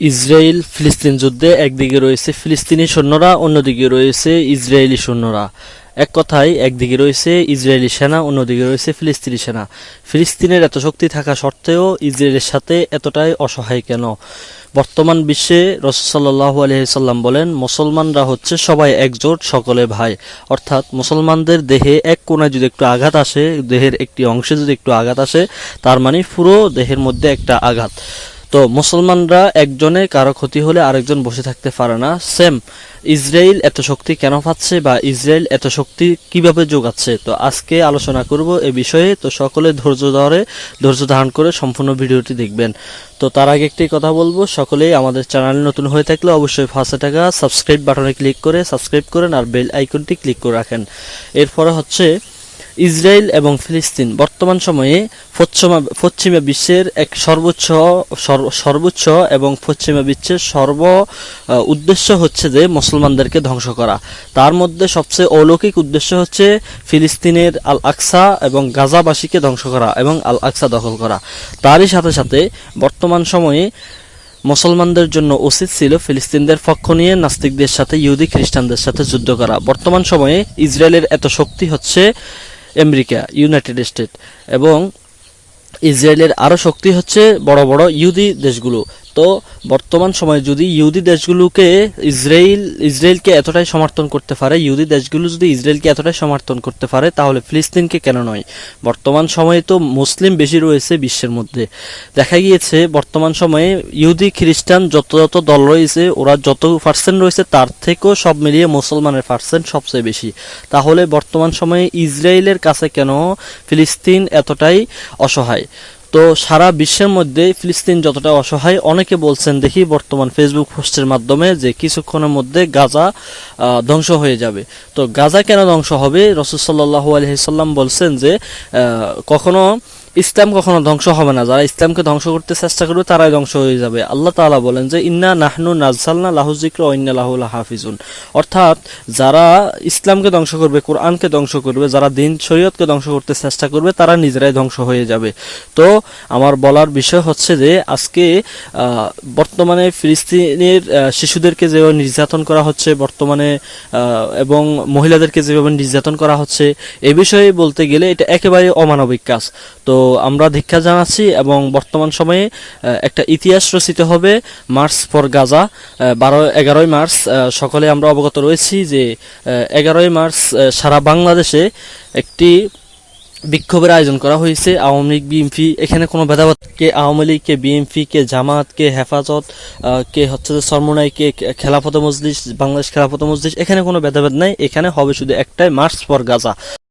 Israel ফিলিস্তিন যুদ্ধে একদিকে রয়েছে ফিলিস্তিনি সৈন্যরা, অন্যদিকে রয়েছে ইসরায়েলি সৈন্যরা। এক কথায়, একদিকে রয়েছে ইসরায়েলি সেনা, অন্যদিকে রয়েছে ফিলিস্তিনি সেনা। ফিলিস্তিনের এত শক্তি থাকা সত্ত্বেও ইসরায়েলের সাথে এতটাই অসহায় কেন? বর্তমান বিশ্বে রসসাল্লাহ আলহিসাল্লাম বলেন, মুসলমানরা হচ্ছে সবাই একজোট, সকলে ভাই। অর্থাৎ মুসলমানদের দেহে এক কোনায় যদি একটু আঘাত আসে, দেহের একটি অংশে যদি একটু আঘাত আসে, তার মানে পুরো দেহের মধ্যে একটা আঘাত। তো মুসলমানরা একজনে কারও ক্ষতি হলে আরেকজন বসে থাকতে পারে না। সেম ইসরায়েল এত শক্তি কেন পাচ্ছে বা ইসরায়েল এত শক্তি কীভাবে যোগাচ্ছে? তো আজকে আলোচনা করব এ বিষয়ে। তো সকলে ধৈর্য ধরে, ধৈর্য ধারণ করে সম্পূর্ণ ভিডিওটি দেখবেন। তো তার আগে একটি কথা বলব, সকলেই আমাদের চ্যানেল নতুন হয়ে থাকলে অবশ্যই ফার্স্টে টাকা সাবস্ক্রাইব বাটনে ক্লিক করে সাবস্ক্রাইব করেন আর বেল আইকনটি ক্লিক করে রাখেন। এরপরে হচ্ছে ইসরায়েল এবং ফিলিস্তিন বর্তমান সময়ে পশ্চিমা পশ্চিমা বিশ্বের এক সর্বোচ্চ সর্বোচ্চ এবং পশ্চিমা বিশ্বের সর্ব উদ্দেশ্য হচ্ছে যে মুসলমানদেরকে ধ্বংস করা। তার মধ্যে সবচেয়ে অলৌকিক উদ্দেশ্য হচ্ছে ফিলিস্তিনের আল আকসা এবং গাজাবাসীকে ধ্বংস করা এবং আল আকসা দখল করা। তারই সাথে সাথে বর্তমান সময়ে মুসলমানদের জন্য উচিত ছিল ফিলিস্তিনদের পক্ষ নিয়ে নাস্তিকদের সাথে, ইহুদি খ্রিস্টানদের সাথে যুদ্ধ করা। বর্তমান সময়ে ইসরায়েলের এত শক্তি হচ্ছে আমেরিকা ইউনাইটেড স্টেট এবং ইসরায়েলের আরও শক্তি হচ্ছে বড় বড় ইহুদি দেশগুলো। তো বর্তমান সময়ে যদি ইহুদি দেশগুলোকে ইসরায়েল, ইসরায়েলকে এতটাই সমর্থন করতে পারে, ইহুদি দেশগুলো যদি ইসরায়েলকে এতটাই সমর্থন করতে পারে, তাহলে ফিলিস্তিনকে কেন নয়? বর্তমান সময়ে তো মুসলিম বেশি রয়েছে বিশ্বের মধ্যে। দেখা গিয়েছে, বর্তমান সময়ে ইহুদি খ্রিস্টান যত যত দল রয়েছে, ওরা যত পার্সেন্ট রয়েছে, তার থেকেও সব মিলিয়ে মুসলমানের পার্সেন্ট সবচেয়ে বেশি। তাহলে বর্তমান সময়ে ইসরায়েলের কাছে কেন ফিলিস্তিন এতটাই অসহায়? তো সারা বিশ্বের মধ্যে ফিলিস্তিন যতটা অসহায়, অনেকে বলছেন দেখি বর্তমান ফেসবুক পোস্টের মাধ্যমে যে কিছুক্ষণের মধ্যে গাজা ধ্বংস হয়ে যাবে। তো গাজা কেন ধ্বংস হবে? রসুলসাল্লাহ আলহিসাল্লাম বলছেন যে কখনো ইসলাম কখনো ধ্বংস হবে না। যারা ইসলামকে ধ্বংস করতে চেষ্টা করবে, তারাই ধ্বংস হয়ে যাবে। আল্লাহ তাআলা বলেন যে, ইন্না নাহনু নাজসালনা লাহুজিক্র ইন্না লাহুল হাফিজুন অর্থাৎ, যারা ইসলামকে ধ্বংস করবে, কোরআনকে ধ্বংস করবে, যারা দিন শরীয়তকে ধ্বংস করতে চেষ্টা করবে, তারা নিজেরাই ধ্বংস হয়ে যাবে। তো, আমার বলার বিষয় হচ্ছে যে, আজকে বর্তমানে ফিলিস্তিনের শিশুদেরকে যেভাবে নির্যাতন করা হচ্ছে, বর্তমানে এবং মহিলাদেরকে যেভাবে নির্যাতন করা হচ্ছে, এ বিষয়ে বলতে গেলে এটা একেবারে অমানবিক কাজ। তো আমরা ধিক্ষা জানাচ্ছি এবং বর্তমান সময়ে একটা ইতিহাস রচিত হবে, মার্চ ফর গাজা বারো, এগারোই মার্চ সকলে আমরা অবগত রয়েছি যে এগারোই মার্চ সারা বাংলাদেশে একটি বিক্ষোভের আয়োজন করা হয়েছে। আওয়ামী লীগ, বিএনপি, এখানে কোনো ভেদাভেদ কে আওয়ামী লীগ, কে বিএনপি, কে জামাত, কে হেফাজত কে হচ্ছে যে সরমনাই কে খেলাফত মজলিস, বাংলাদেশ খেলাফত মজলিস, এখানে কোনো ভেদাভেদ নাই। এখানে হবে শুধু একটাই, মার্চ ফর গাজা।